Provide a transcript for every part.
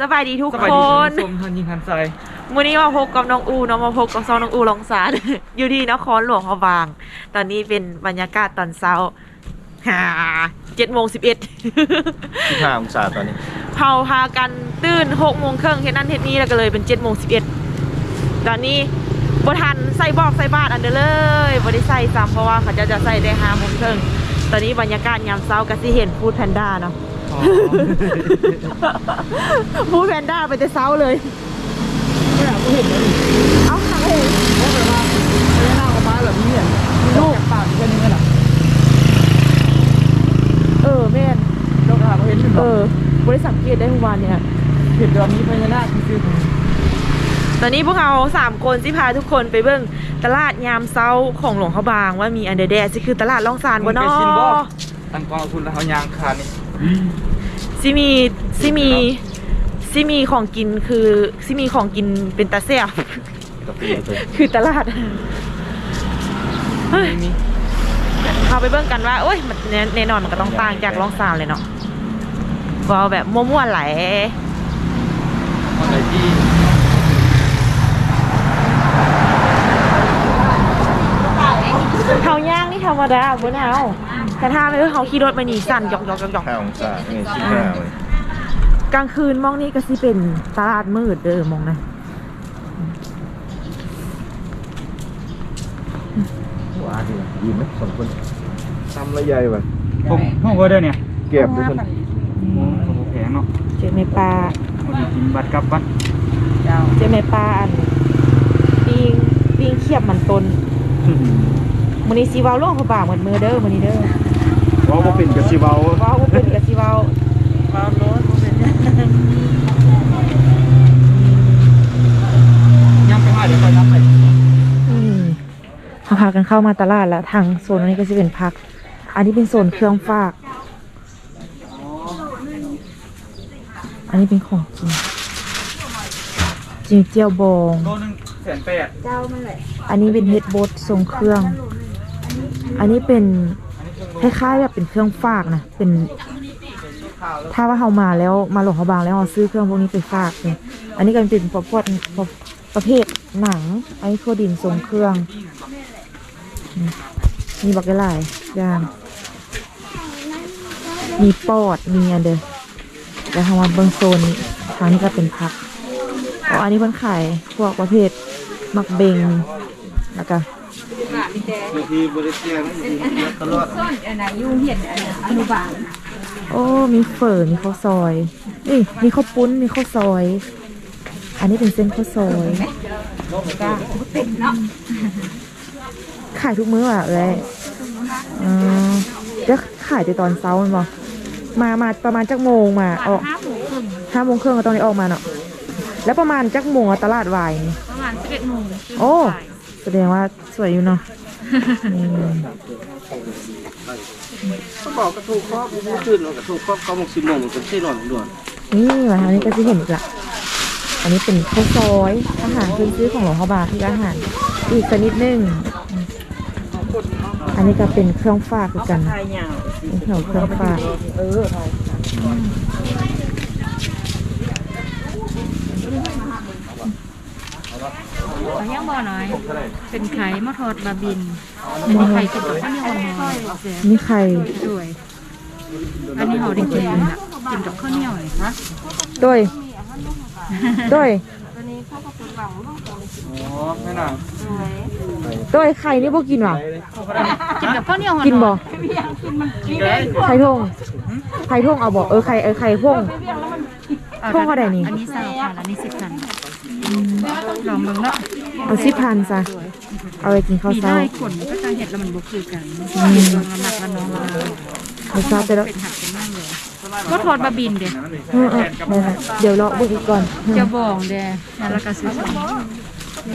สบายดีทุกสคบายดีนท่านผู้ชมท่านยิงทันใจวันนี้มาพบกับน้องอูเนาะมาพบกับซองน้องอูลองสารอยู่ที่นครหลวงพระบาง ตอนนี้เป็นบรรยากาศตอนเช้าฮ่าเจ็ดโมงสิบเอ็ดที่ห้าองศาตอนนี้ เผาพากันตื่นหกโมงครึ่งเฮ็ดนั่นเฮ็ดนี่แล้วก็เลยเป็นเจ็ดโมงสิบเอ็ดตอนนี้บทันใส่บอกใส่บาทอันเดอเลยบริใส่ซ้ำเพราะว่าเขาจะจะใส่ได้ห้าโมงครึ่งตอนนี้บรรยากาศยามเช้าก็สิเห็นฟูดแพนด้าเนาะ ฟูดแพนด้าไปแต่เช้าเลยไม่อยากเห็นเลยเอาค่ะเองเพราะแบบว่าไม่ได้นั่งออกมาแบบนี้เนี่ยลูกปากแค่นี้กันอะเออแม่นเราก็หาเห็นอยู่เอเนาะอบริสังเกตได้ทุกวันเนี่ยเห็นแบบนี้พญานาคคือตอนนี้พวกเราสามคนสิพาทุกคนไปเบิ่งตลาดยามเช้าของหลวงเขาบางว่ามีอันเดอร์แดดสิคือตลาดล่องซานบ่เนาะตั้งกองทุนแล้วเขายางคานี่ สิมีสิมีสิมีของกินคือสิมีของกินเป็นตาแซ่บกาแฟเลยคือตลาดเฮ้ยมีเอาไปเบิ่งกันว่าโอ้ยมันแน่แน่นอนมันก็ต้องต่างจากล่องซานเลยเนาะว่าเอาแบบมั่วๆไหลอะไรที่เขาย่างนี่ธรรมดาบ่เอา แต่ถ้าเลยเขาขี่รถมานี่สั่นหยอกหยอกหยอกหยอกห้าองศาเนี่ยชิบห้าเลยกลางคืนมองนี่ก็สิเป็นตลาดมืดเด้อมองนะว้าดีดีไหมสองคนทำระยายว่ะผมห้องก็ได้เนี่ยเก็บทุกคนแพงเนาะเจอในปลาคนกินบัตรกลับบ้านเจอในปลาอันปิงปิงเขียบมันตน มื้อนี้สิเว้าโลกพระบางเหมือนมือเด้อมื้อนี้เด้อว่าว่าเป็นกระซิบเอาเว้าบ่เป็นก็สิเว้าความร้อนเป็นยังไปหาเดี๋ยวไปรับไปอืมเขาพากันเข้ามาตลาดแล้วทางโซนนี้ก็จะเป็นผัก อันนี้เป็นโซนเครื่องฝาก อันนี้เป็นของกินจิงเจียวบองโลนึงแสนแปดอันนี้เป็นเฮ็ดบดทรงเครื่อง อันนี้เป็นคล้ายๆแบบเป็นเครื่องฝากนะเป็น ถ้าว่าเรามาแล้วมาหลงพระบางแล้วเราซื้อเครื่องพวกนี้ไปฝากเนี่ยอันนี้ก็เป็นประเภทประเภทหนังไอ้ทั่วดินทรงเครื่องมีบักหลายอย่างมีปอดมีอันเดอร์แต่ทางวันเบิงโซนทางนี้ก็เป็นพักอ๋ออันนี้เพิ่นขายพวกประเภทมักเบงแล้วก็ บางทีบริเตียงตลอดโอ้ มีเฝอมีข้าวซอยนี่มีข้าวปุ้น มีข้าวซอย อันนี้เป็นเส้นข้าวซอยขายทุกมื้ออะเอ้ยอ๋อจะขายแต่ตอนเช้าแมันบอมา มาประมาณจักโมงมาออกห้าโมงครึ่งก็ตอนนี้ออกมาเนาะ แล้วประมาณจักโมงอะตลาดวายนี่ประมาณสิบเอ็ดโมงโอ้ แสดงว่าสวยอยู่เนาะอืม เขาบอกกระทูกครอบผู้ขึ้นกระทูกครอบเขาหกสิบโมงมันเป็นที่นอนด่วนนี่มาทางนี้ก็จะเห็นอีกละอันนี้เป็นข้าวซอยอาหารพื้นซื้อของหลวงพ่อบางที่อาหาร อีกสักนิดนึงอันนี้ก็เป็นเครื่องฝากคือกันนะนี่เขาเครื่องฝาก อาย่างบ่อน้อย เป็นไข่มะทอดบาบินมีไข่กินกับข้าวเหนียวหอมๆเสียนี่ไข่สวยอันนี้เขาได้กินกันอะกินกับข้าวเหนียวเลยนะด้วยด้วยอ๋อไม่น่าด้วยไข่นี่พวกกินวะกินกับข้าวเหนียวหอมๆกินบ่กินได้ไข่ทงไข่ทงเอาบ่เออไข่เออไข่พงเอาพวกเขาได้นี่อันนี้สาวค่ะอันนี้สิบพันลองมึงเนาะ เอาสิพันซะ เอาไปกินข้าวมีเช้า ได้ขนก็จะเห็ดแล้วมันบุกคือกันกินลงน้ำหนักแล้วน้องเราข้าวเช้าจะแล้วเป็นหักเป็นมากเลยมะทอดบาบินเด้เออเออได้ละเดี๋ยวรอบุกอีกก่อนจะบองเด้นั่นแล้วก็ซื้อสองอื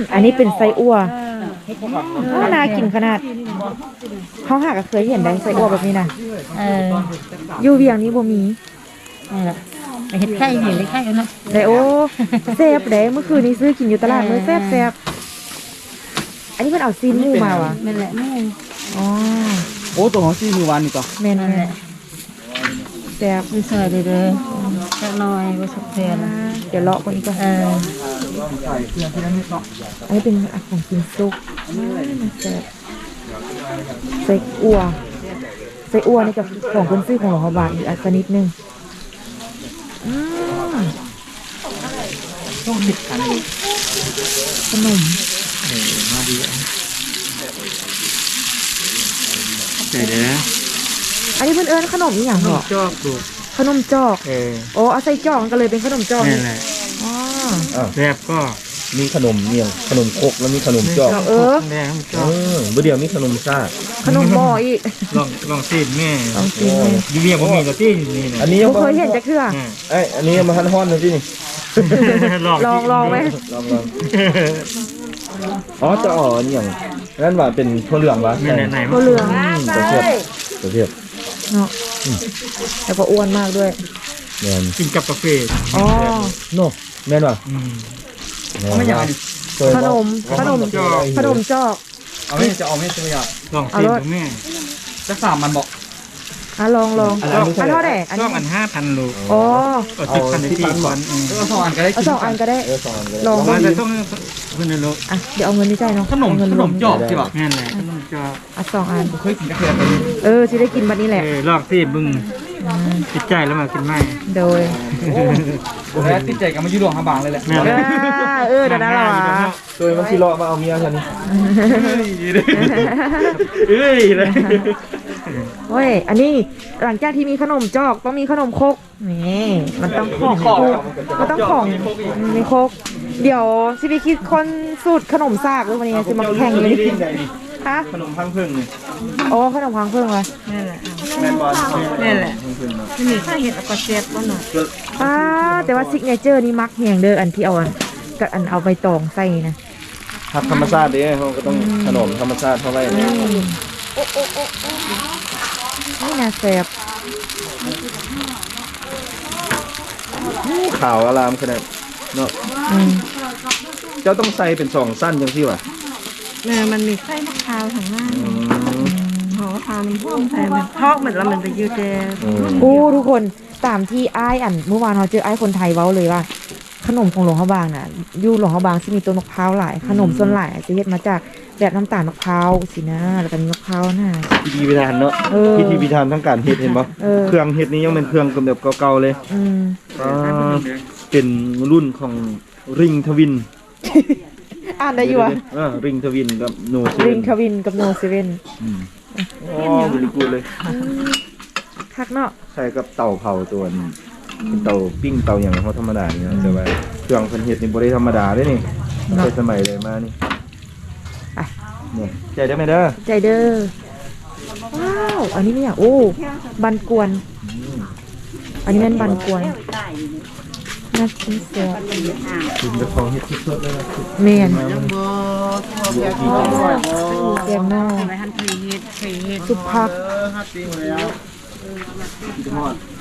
มอันนี้เป็นไส้อั่วเออน่ากินขนาด เขาหาก็เคยเห็นได้ไส้อั่วแบบนี้นะเอออยู่เวียงนี้บ่มี นี่แหละไป เห็ดไข่เห็นเลยไข่เนาะแต่โอ้แซ่บเด้เมื่อคืนนี้ซื้อกินอยู่ตลาดมื้อแซ่บแซ่บอันนี้เพิ่นเอาซีนหมูมาวะนั่นแหละแม่อ๋อโอ้ตัวของซี่มือวานนี่ต่อแม่นแม่นแซ่บคือซอยเลยเด้ออืจักหน่อยบ่สุกแทนเดี๋ยวเลาะคนนี้ก็เออใส่เครื่องทีละนิดเนาะอันนี้เป็นอของกินซุกมันแซ่บใส่อัวใส่อัวนี่กับของคนซื้อของหลวงพระบางอีกอันสักนิดนึงอืม ต้องติดกันเลยขนมเออมาดีอะเจ๋งนะอันนี้เพื่อนเอิญขนมอีหยังเหรอชอบถูกขนมจอก เออโอ้เอาใส่จอกมันก็เลยเป็นขนมจอกนี่แหละอ๋อแบบก็มีขนมเมียงขนมครกแล้วมีขนมจอกเออ แดงชเออบอเมื่อเดียวมีขนมชาติขนมหม้ออีกลองลองซีดแม่ลองกินเลยยูเวียผมมีกับที่นี่นะอันนี้ผมเคยเห็นจะเคือไอ้ยอันนี้มาทันฮ้อนเลยที่นี่ ลองลองไหมลองลองอ๋อจะอ๋อนี่อย่างนั่นว่าเป็นถั่วเหลืองวะไม่ไหนไหนตัวเหลืองตัวเทียบตัวเทียบเนาะแล้วก็อ้วนมากด้วยแม่นกินกับกาแฟอ๋อโน่แม่นว่ะอืมแม่นไม่อยากว่ะขนมขนมขนมจอกเอาไม่จะเอาไม่ใช่ไหมอะลองซีดแม่จะสามมันบอก อะลองลองอันอันนี้เท่าไหร่อันต้นี้องอันห้าพันโลอ๋อก็สิบพันในที่พันก็สองอันก็ได้เอาสองอันก็ได้ เออสองอันก็ได้ลองมัมานจะต้องเพื่อนในรถอะเดี๋ยวเอาเงินนี่ใจายเนาะขนมเอาเงินขรนวมจอกใช่ป่ะนั่นแหละขนมจอกอะสองอัน เคยกินกาแฟไปเออที่ได้กินบัดนี้แหละ เออลอกซีดบึงติดใจแล้วมากินไหมโดยแล้วติดใจกับมายุดวงฮาบางเลยแหละเออเออเดี๋ยวนะเราอะโดยมันสิเลาะมาเอาเมียฉันนี่เอ้ยเลย เฮ้ย อันนี้หลังจากที่มีขนมจอกต้องมีขนมครกนี่มันต้องของคู่มันต้องของมีครกเดี๋ยวซิบิคิดคนสูตรขนมซากหรือวันนี้จะมาแข่งอยู่นี่ฮะขนมพังพึ่งนี่โอ้ขนมพังเพิ่งวะนั่นแหละแม่นบอลนั่นแหละพังพึ่งเนาะนี่มีข้าวเห็ดแล้วก็แซ่บบ่หน่อยอ่าแต่ว่าซิกเนเจอร์นี่มักแหงเด้ออันที่เอาอันกับอันเอาใบตองใส่นะทับธรรมชาติเด้เขาก็ต้องขนมธรรมชาติเท่าไหร่อืมนี่นะ แซ่บขาวอารามขนาดเนาะอืมเจ้าต้องใส่เป็นสองสั้นจังที่วะเออมันมีไส้มะพร้าวทางหน้าหอมมะพร้าวน้ำพ่วงใส่มันทอกเหมือนแล้วมันไปยืดแดงโอ้ทุกคนตามที่อ้ายอันเมื่อวานเราเจออ้ายคนไทยเว้าเลยว่า ขนมของหลวงพระบางน่ะอยู่หลวงพระบางที่มีต้นมะพร้าวหลาย ขนมส่วนหลายจะเฮ็ดมาจากแบบน้ำตาลมะพร้าวสินะแล้วก็มีมะ พร้าวน่ะ พิธีพิธานเนาะเออพิธีพิธานทั้งการเฮ็ดเห็นปะเออ เครื่องเฮ็ดนี้ยังเป็นเครื่องแบบเก่าๆเลยอืมอ่าเป็นรุ่นของริงทวินอ่านได้อยู่อะเออริงทวินกับโนเซริงคาวินกับโนเซเว่นอ๋อบิลิกูดเลย คักเนาะใช้กับเตาเผาตัวนี้เป็นเตาปิ้งเตาอย่างเขาธรรมดานี่นะแต่ว่าเครื่องเพิ่นเฮ็ดนี่บ่ได้ธรรมดาเด้นี่ใช้สมัยเลยมานี่ไป เนี่ยใจได้ไหมเด้อใจเด้อว้าวอันนี้ไม่อยากโอ้บันกวน อันนี้แม่นบันกวนน่ากินเสียกินแต่ของเฮ็ดสดๆเลยนะเมนยังบ่แกงหน้าไปหั่นเคยเฮ็ดเคยเฮ็ดสุปผักเออฮัตติ้งแล้ว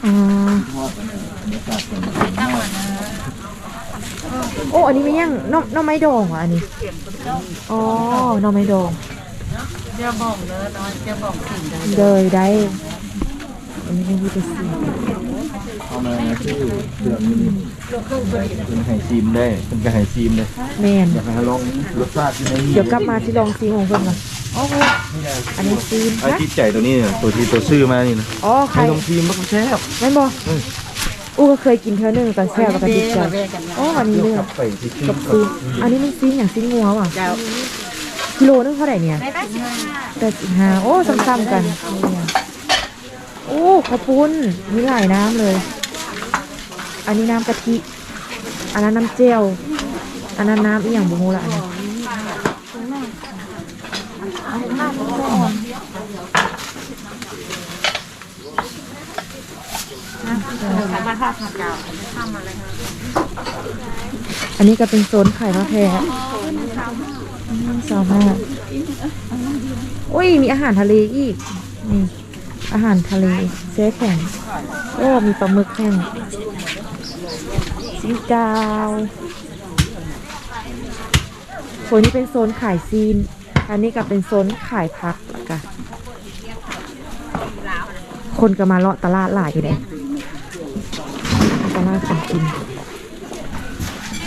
อ่า โอ้ อันนี้ไม่ยังน้องน้องไม้ดองเหรอะอันนี้ อ๋อน้องไม้ดองเดี๋ยวบ่งเด้อน้อยเดี๋ยวบ่งถึงได้เลยได้ อันนี้ไม่รู้จะซื้อเอามาคือเครื่องนี้เป็นไห่ซีมได้เป็นกระไห่ซีมเลยแมนอยากให้ลองรสชาติที่ในนี้เดี๋ยวกลับมาที่ลองซีของเพิ่นก่อนโอ้โหอันนี้ซีนไอ้นะที่ใจตัวนี้เนี่ยตัวที่ตัวซื้อมานี่นะอ๋อใครให้ลองซีมมันก็แซ่บแม่นบ่อู้ก็ อู๋ก็เคยกินเธอหนึ่งตอนแซ่บแล้วก็ติดใจอ๋ออันนี้เลยกับซีกับซีนอันนี้มันซีนอย่างซีนงัวว่ะกิโลนึงเท่าไหร่เนี่ยแปดสิบห้าโอ้ซ้ำๆกัน โอ้ขอบคุณมีหลายน้ำเลย อันนี้น้ำกะทิ อันนั้นน้ำเจลอันนั้นน้ำอีหยังบุงูละอันนี้ อันนี้ก็เป็นโซนไข่มะแพร้อืมสาวมากอุ้ย มีอาหารทะเลอีก นี่ อาหารทะเลเจ๊แข็งโอ้มีปลาหมึกแห้งซีกาวโซนนี้เป็นโซนขายซีน อันนี้ก็เป็นโซนขายพักล้วกันคนก็มาเลาะตลาดหลายอยู่เลย ก็น่ากินกิน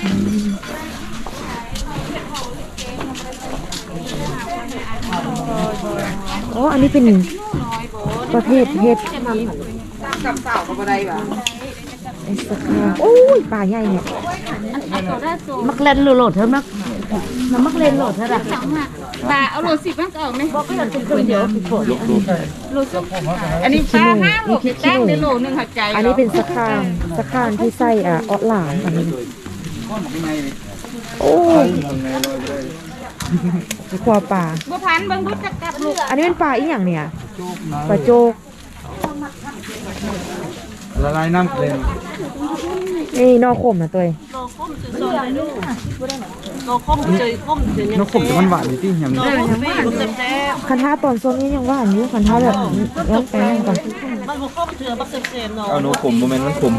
อืมโอ้อันนี้เป็นประเภทเห็ดกับสาวกับอะไรบ้างไอ้สักโอ้ยปลาใหญ่เนี่ยมักเล่นโหลดเถอมักมันมักเล่นโหลดเถอะ ปลาเอาโหลดสิบมันก็เอาไหมบอกก็อยากกินคนเดียวโหลดสิบอันนี้ปลาห้าโหลดแต้งในโหลนึงหัดใจอันนี้เป็นสะคานสะคานที่ใส่อะออดหลามอันนี้โอ้ยขวาปลาบัวพันธุ์เบิ่งบุญจักกับลูกอันนี้เป็นปลาอีหยังเนี่ยปลาโจก ละลายน้ำเลยนี่นอขมนะตัวเองนกขมจะมันหวานอยู่ที่ยำนี้คันท่าตอนส้มนี่ยังหว่านอยู่คันท่าแบบยังแป้งก่อนเอาโนขมโมเมนต์มันขม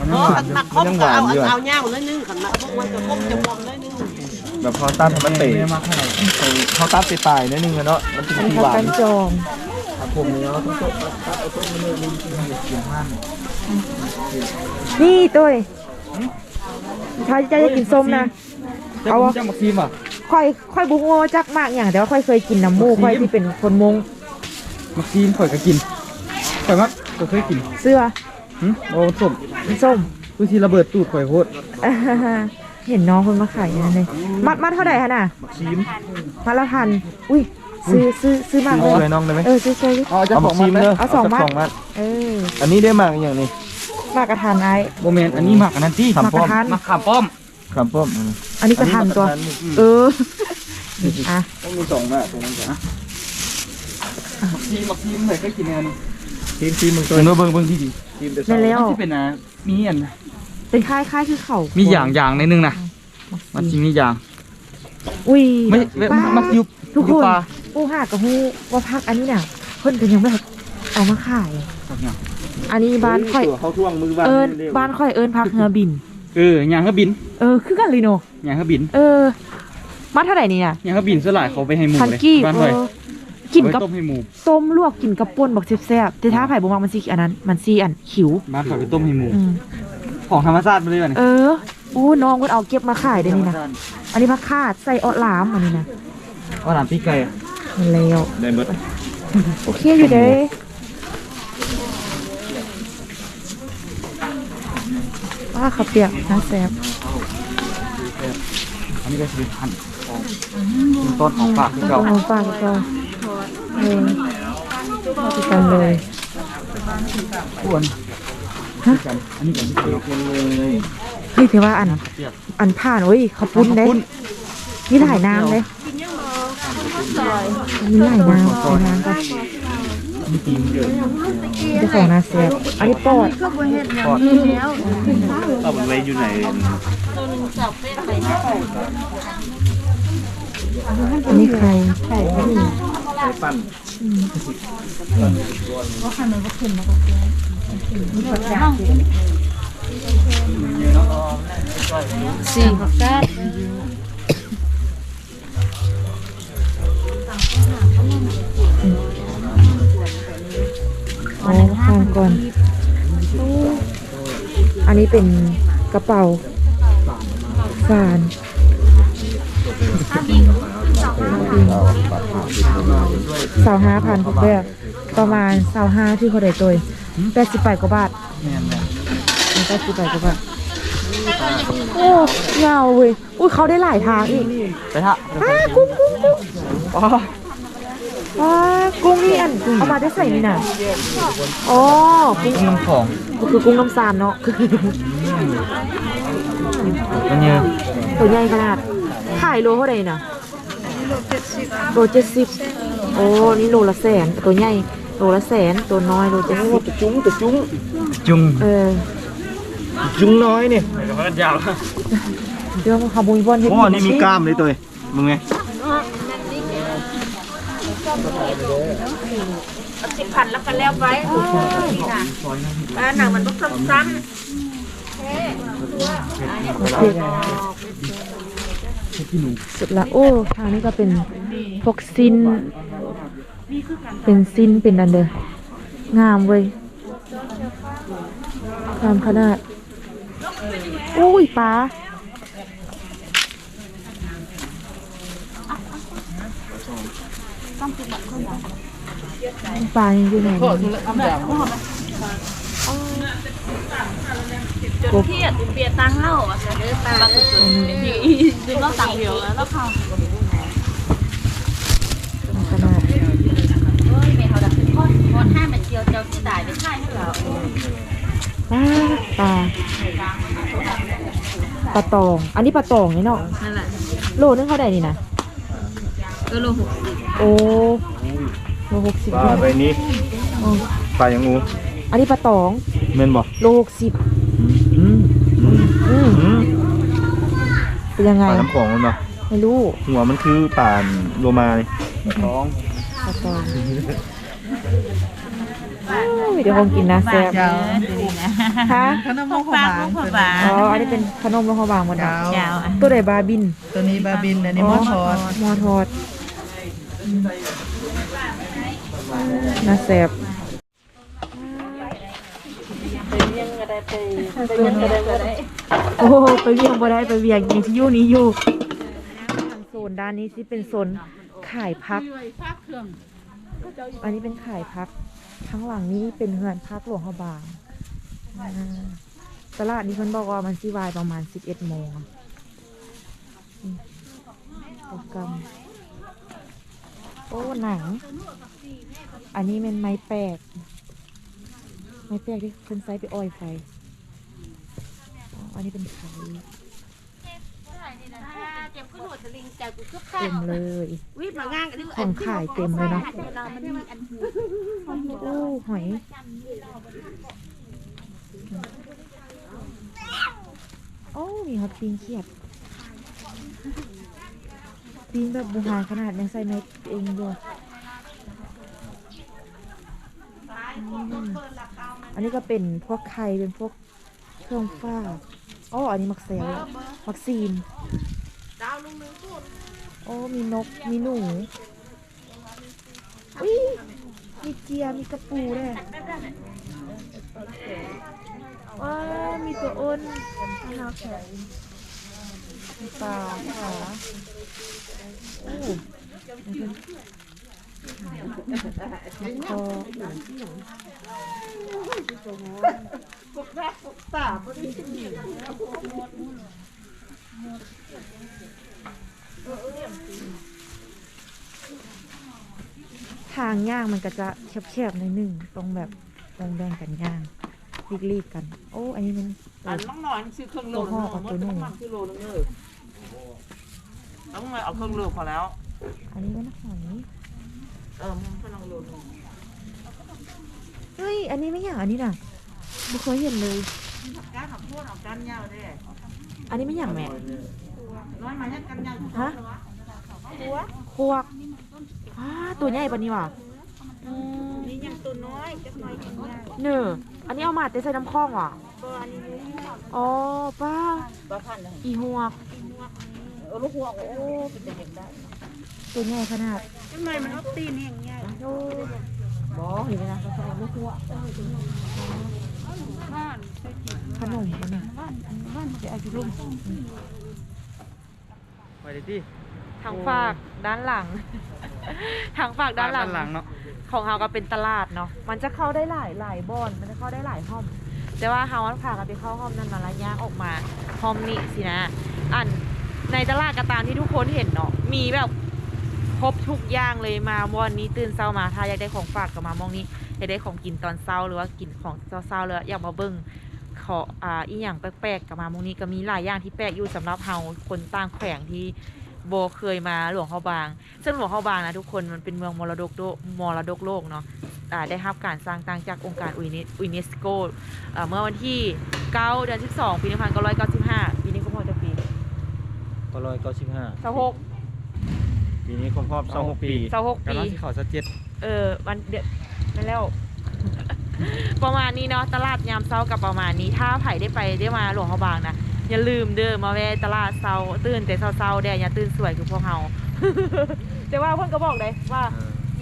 มันหวานมันยังหวานอยู่อะเอาเง่าเลยนึงขันนะพวกมันจะคมจะมอมเลยนึงแบบพอตัดให้มันเตะไม่มากเท่าไหร่เขาตัดไปปลายนิดนึงอะเนาะมันจะอันมีนี้หผักวานกันจองผมเนี่ยเราต้องนี่ตัวเองถ้าจะจะกินส้มนะเอาวะจะมาซีมอะค่อยค่อยบุกโง่จักมากอย่างแต่ว่าค่อยเคยกินน้ำมูกค่อยที่เป็นคนมงมาซีมข่อยก็กินข่อยมักก็เคยกินเสื้อหึโอ้สมส้มผู้ที่ระเบิดตูดข่อยโคตรอ่าฮะเห็นน้องคนมาขายอย่างนั้นเลยมัดมัดเท่าไหร่คะน่ะชิมมัดละพันอุ้ย ซื้อซื้อซื้อมากเลเอายเลยน้องได้ไหมเออซื้อซื้อเอาจะเอาบมาอกชิมามเนอะเอาสองมัดสองมัดเอออันนี้ได้มากอย่างนี้มากระทานไอ้โมเมนต์อันนี้หมักอันนั้นที่มากระทานมักขามป้อมคำป้อมอันนี้กระทานตัว เอออะต้องมีสองมากตรงนั้นจ้ะมักซีมมักซีมข่อยเคยกินอันนี้ชิมชิมมึงตัวเบิ่งเบิ่งเบิ่งที่ดีชิมแต่สอได้งแล้วมันที่เป็นอะมีอันเป็นคล้ายคล้ายๆคือเขามีมีอย่างอย่างในนึงนะมันจะมีอย่างอุ้ยไม่ป้ามักยุบทุกยุคบนปลา ปูหากกับฮูว่าพักอันนี้น่ะเพิ่นก็ยังไม่เอามาขายอันนี้บ้านค่อยเขาท่วงมือบ้านเอิญเร็วบ้านค่อยเอิญพักเรือบิน เอออย่างเขาบิน เออคือกันเลยเนาะอย่างเขาบิน เออ มาเท่าไหร่นี่น่ะอย่างเขาบินสลายเขาไปให้หมูพันเลยกี้บ้านเอข่อยอกินกับเอาไว้ต้มให้หมูต้มลวกกินกับป่นบักแซ่บๆแต่ถ้าไผ่บ่มักมันสิอันนั้น มันสิอันขิวบ้านข่อยไปต้มให้หมูอืมของธรรมชาติไปเลยว่ะนี่เอออู้น้องเพิ่นเอาเก็บมาขายได้นี่นะอันนี้ผักคาดใส่ออดหลามอันนี้นะ ว่าหลามปีกไก่อะเห็น แล้วได้เบิดโอเคอยู่เด้ว้าข้าวเปียกน่าแซ่บอันนี้ก็คือพันธุ์ของต้นของฝากที่ต้เก่าองเอาปากก็เออเอาไปกันเลยควรฮะกันอันนี้กันที่เกี่ยวกินเลยเฮ้ยแต่ว่าอันเปียกอันผ่านโอ้ยเขาวปุ้นเด้ปุ้นมีหลายน้ำเลย มีหลายน้ำหลยน้ำกันเยอะเจ้าของนาแซ่บอันนี้ปอดปอดเอามันไว้อยู่ไหนอันนี้ใครไข่ไม่มีไข่ปั้นสี่ผักกาดอ๋อ ทานก่อน อันนี้เป็นกระเป๋าสารสาวห้าพันผมแบบประมาณสาวห้าที่เขาได้ตัวแปดสิบแปดกว่าบาทแม่นเลยแปดสิบแปดกว่าบาทโอ้เงาเว้ยอุ้ยเขาได้หลายทางอีกไปฮะอ้ากุ้งกุ้งกุ้งอ๋อ ว้ากุ้งนี่อันเอามาได้ใส่นี่น่ะอ๋อกุ้งน้ำของคือกุ้งน้ำซานเนาะมันเยอะตัวใหญ่ขนาดขายโลเท่าไหร่น่ะโลเจ็ดสิบโอ้นี่โลละแสนตัวใหญ่โลละแสนตัวน้อยโลเจ็ดสิบตะจุ้งตะจุ้งจุงเออจุ้งน้อยเนี่ยกับพันยาวเรื่องคาร์บูนบอนเฮ็ดโอ้นี่มีกล้ามเลยตัวมึงไง สิบพันแล้วกันแล้วไว้บ้านหนังมันต้องซ้ำสุดละโอ้ทางนี้ก็เป็นพวกซิน เป็นซินเป็นอันเดอร์งามเว้ยงามขนาด อุ้ยป ลาปลาอยู่ไหนโทษทุเรศอ้ำแบบกบพี่อะเปียตังเล่าอะเด้อตาดึงเราตังเดียวแล้วเขาขนาดเฮ้ยไม่เขาดักเป็นคนคนห้ามันเจียวเจียวที่ตายเป็นไข่ให้เราปลาปลาปลาตอง อันนี้ปลาตองนี่เนาะนั่นแหละโลนึงเท่าไหร่นี่นะเออโลหกสิ โอ้โลหกสิบปลาใบนี้อ๋อปลาอย่างงูอันนี้ปลาตองแม่นบ่โลหกสิบอืมอืมอืมอืมเป็นยังปไงลาน้ำของมันบ่ไม่รู้หัวมันคือปลาโลมานี่ท้องปลาตองอุ้ยเดี๋ยวคงกินนะแซ่บเจ้าฮะขนมพะบางอ๋อ อันนี้เป็นขนมลงขบางหมดเจ้าอะตัวใดบาบิน ตัวนี้บาบิน อันนี้หมอทอดหมอทอดอืม น่าแซ่บโอ้โหไปเวียงบ่ได้ไปเวียงยังที่อยู่นี้อยู่ทางโซนด้านนี้ที่เป็นโซนขายพัก อันนี้เป็นขายพักข้างหลังนี้เป็นเฮือนพักหลวงพระบางอ่าตลาดนี้เพิ่นบอกว่ามันสิวายประมาณ11โมงอืมโปรแกรมโอ้หนัง อันนี้เป็นไม้แปลก ไม้แปลกที่เพิ่นใช้ไปอ้อยไฟอ๋ออันนี้เป็นไข่เจ็บขึ้นหัวสลิงจากกูก็เต็มเลยวิบมางานกันที่ของขายเต็มเลยเนาะเรามันมีอันหูโอ้หอยโอ้มีฮอตปีนเขียด ปีนแบบบูหานขนาดยังใส่ไม้เองด้วยอืมอันนี้ก็เป็นพวกไข่เป็นพวกเครื่องฟ้าอ๋ออันนี้มักเซลมักซีมโอ้มีนกมีหนูอุ้ยมีเจียมีกระปูด้วยว้าวมีตัวอ้นมีนาแข็งมีปลาขาโอ้ คอทางย่างมันก็จะแคบๆในอยหนึ่งตรงแบบตรงแบ่งกันย่างลีกๆกัน โอ้ อันนี้มันอันน้องหน่อยซื้อเครื่องโลตัวห่อกับมัตัวหนูต้องมันคือโลนึงเลย น้องหน่อยเอาเครื่องโลพอแล้ว อันนี้มันหอยเออมันก็ลองโลนึงเฮ้ย อันนี้ไม่อย่างอันนี้น่ะไม่เคยเห็นเลย ก้านขับพวดเอาก้านยาวเด้อันนี้ไม่อย่างแม่น้อยมาเนี่ยก้านยาวฮะควกอ้าตัวใหญ่ปะนี่ว่ะอืมนี่ยังตัวน้อยจะน้อยยังยากเนออันนี้เอามาแต่ใส่น้ำข้องว่ะตัวอันนี้อ๋อป้าบ้าพันเลยอีหัวก เออลูกหัวโอ้เป็นเด็กได้ตัวใหญ่ขนาดทำไมมันเอาตีนอย่างเงี้ยโอ้บอเห็นไหมนะเขาเอาลูกหัวขนมอันนี้ไปดิที่ทางฝากด้านหลัง ทางฝากด้านหลัง เนาะของเฮาก็เป็นตลาดเนาะ มันจะเข้าได้หลายหลายบอนมันจะเข้าได้หลายห้อง แต่ว่าเฮาวันพากันไปเข้าห้องนั้นมาแล้วย่างออกมาห้องนี้สินะ อัน ในตลาดกระตามที่ทุกคนเห็นเนาะมีแบบครบทุกอย่างเลยมาวันนี้ตื่นเช้ามาถ้าอยากได้ของฝากก็มามองนี้อยากได้ของกินตอนเช้าหรือว่ากินของเช้าๆเลยอยากมาเบิ่งขออ่าอีหยังแปลกๆกับมามองนี้ก็มีหลายอย่างที่แปลกอยู่สำหรับเฮาคนต่างแขวงที่โบเคยมาหลวงเขาบาง ซึ่งหลวงเขาบางนะทุกคนมันเป็นเมืองมรดกโลกมรดกโลกเนาะได้รับการสร้างตั้งจากองค์การอุเนสโกเมื่อวันที่ 9 เดือน 12 ปี 1995ปีนี้ก็พอจะปี ก็ร้อยเก้าสิบห้า26ปีนี้ครบรอบ26ปี26กำปี ลังที่เขาสะเจ็ดเออวันเดือนนั่นแล้ว ประมาณนี้เนาะตลาดยามเช้ากับประมาณนี้ ถ้าไผ่ได้ไปได้มาหลวงเขาบางนะอย่าลืมเด้อมาแวะตลาดเช้าตื่นแต่เช้าๆเด้ออย่าตื่นสวยคือพวกเฮาแต่ว่าเพิ่นก็บอกเลยว่า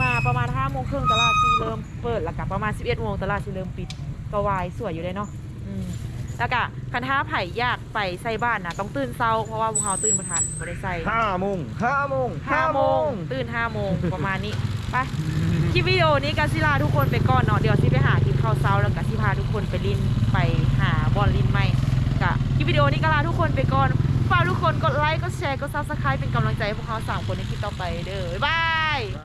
มาประมาณ5โมงครึ่งตลาดสิเริ่มเปิดแล้วกับประมาณ 11โมงตลาดสิเริ่มปิดก็วายสวยอยู่เลยเนาะอืม แล้วก็คันท้าไผ่อยากไปใส่บ้านนะต้องตื่นเช้าเพราะว่าพวกเราตื่นบ่ทันบ่ได้ใส่ห้าโมงห้าโมงห้าโมงตื่นห้าโมงประมาณนี้ไปคลิปวิดีโอนี้กาซิลาทุกคนไปก่อนเนาะเดี๋ยวซิไปหากินข้าวเช้าแล้วกาซิพาทุกคนไปลินไปหาบอลลินใหม่กะคลิปวิดีโอนี้ก็ลาทุกคนไปก่อนฝากทุกคนกดไลค์กดแชร์กดซับสไครป์เป็นกำลังใจให้พวกเราสามคนในคลิปต่อไปเด้อบ๊ายบาย